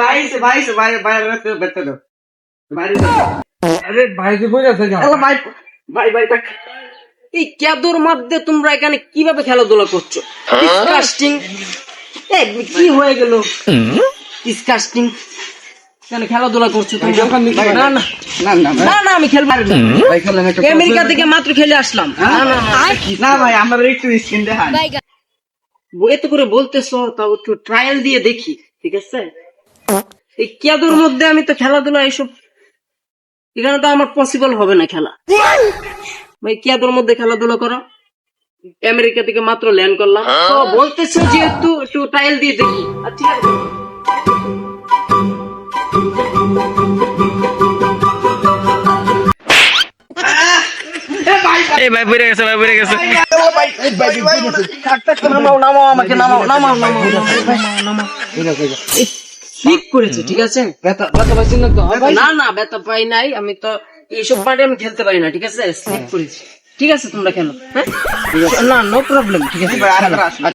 ভাই ভাই ভাই বাইরে রাখতে বেতে দাও বাইরে আরে ভাই যে আছে ভাই ভাই এই ক্যাদোর মধ্যে তোমরা এখানে কীভাবে খেলাধুলা করছ? ডিসকাস্টিং কি হয়ে গেল? ডিসকাস্টিং কেন খেলাধুলা করছ? না না না। না না না আমি খেলব না। ভাই খেলেন একটা আমেরিকা থেকে মাত্র খেলে আসলাম। না না না। না ভাই আমার একটু স্কিন দেখান। এত করে বলতেছো তাও একটু ট্রায়াল দিয়ে দেখি ঠিক আছে? এই ক্যাদোর মধ্যে আমি তো খেলাধুলা এইসব এখানে তো আমার পসিবল হবে না খেলা ভাই ক্যাদোর মধ্যে খেলাধুলা করো আমেরিকা থেকে মাত্র ল্যান্ড করলাম তো বলতেছো যেহেতু একটু ট্রায়াল দিয়ে দেখি ঠিক আছে এই ভাই পড়ে গেছে ভাই পড়ে গেছে নামাও নামাও আমাকে নামাও নামাও নামাও নামাও ঠিক করেছে ঠিক আছে? ব্যথা ব্যথা পাচ্ছেন না তো? না না ব্যথা পাই নাই। আমি তো এইসব পার্টি আমি খেলতে পারি না ঠিক আছে? স্লিপ করেছি। ঠিক আছে তোমরা খেলো হ্যাঁ? না নো প্রবলেম ঠিক আছে।